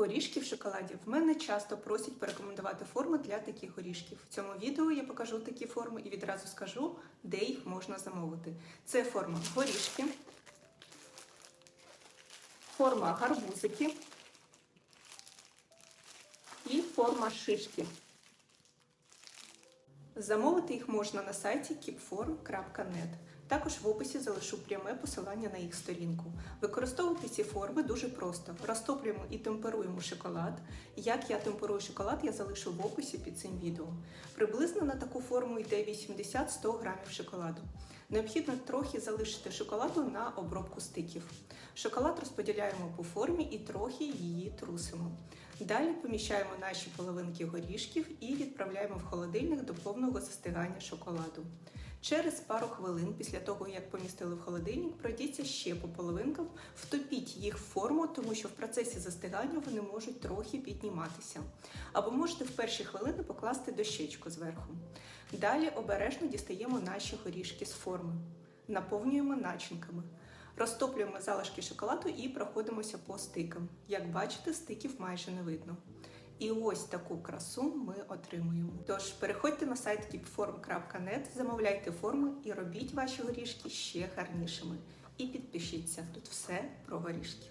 Горішки в шоколаді. В мене часто просять порекомендувати форми для таких горішків. В цьому відео я покажу такі форми і відразу скажу, де їх можна замовити. Це форма горішки, форма гарбузики і форма шишки. Замовити їх можна на сайті keepform.net. Також в описі залишу пряме посилання на їх сторінку. Використовувати ці форми дуже просто. Розтоплюємо і темперуємо шоколад. Як я темперую шоколад, я залишу в описі під цим відео. Приблизно на таку форму йде 80-100 грамів шоколаду. Необхідно трохи залишити шоколаду на обробку стиків. Шоколад розподіляємо по формі і трохи її трусимо. Далі поміщаємо наші половинки горішків і відправляємо в холодильник до повного застигання шоколаду. Через пару хвилин після того, як помістили в холодильник, пройдіться ще по половинкам, втопіть їх в форму, тому що в процесі застигання вони можуть трохи підніматися. Або можете в перші хвилини покласти дощечку зверху. Далі обережно дістаємо наші горішки з форми, наповнюємо начинками. Розтоплюємо залишки шоколаду і проходимося по стикам. Як бачите, стиків майже не видно. І ось таку красу ми отримуємо. Тож переходьте на сайт keepform.net, замовляйте форми і робіть ваші горішки ще гарнішими. І підпишіться. Тут все про горішки.